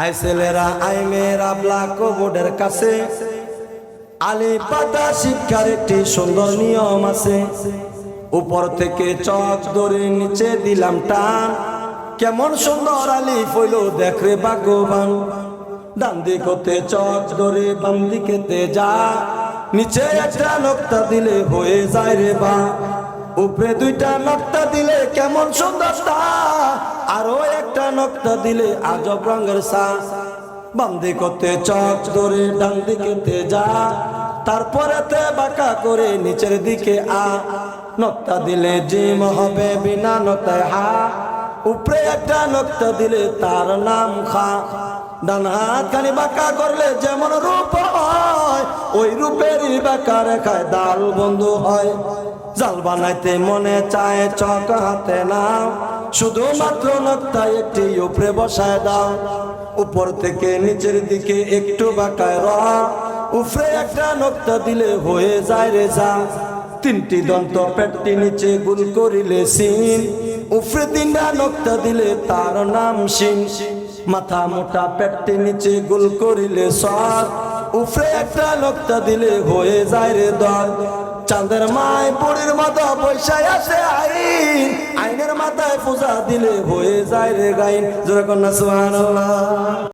I ছেলেরা, I মেয়েরা black বোর্ডের কাছে। আলি পাতা শিক্ষার একটি সুন্দর নিয়ম আছে। উপর থেকে চক ধরে নিচে দিলাম টান। কেমন সুন্দর আলি ফইল দেখরে ভাগ্যবান। ডান দিকতে চক ধরে বাম দিকেতে যা। নিচে একটা নক্তা দিলে হয়ে যায় রে বা। উপরে দুইটা নক্তা দিলে কেমন সুন্দর আরও একটা নক্তা দিলে আজব রঙের সা বাম দিকতে চক ধরে ডান দিকেতে যা। তারপরে তে বাঁকা করে নিচের দিকে আ। নক্তা দিলে জিম হবে বিনা নক্তায় হা। উপরে একটা নক্তা দিলে তার নাম খা। ডান হাত খানি বাঁকা করলে যেমন রূপ ওই রূপেরই বাঁকা খায় দাল বন্ধু হয়। জাল বানাইতে মনে চায় চক হাতে নাও। শুধুমাত্র নক্তায় একটি উপরে বসায় দাও। উপর থেকে নিচের দিকে একটু বাঁকায় র উপরে একটা নক্তা দিলে হয়ে যায় রে যা। তিনটি দন্ত পেটটি নিচে গুল করিলে সিন। উপরে তিনটা নক্তা দিলে তার নাম সিন মাথা মোটা পেটটি নিচে গুল করিলে সর। উপরে একটা লোকটা দিলে হয়ে যায় রে দল। চাঁদের মায় বুড়ির মতো পয়সায় আসে আইন। আইনের মাথায় পূজা দিলে হয়ে যায় রে গাইন। জোরে না সুবহানাল্লাহ।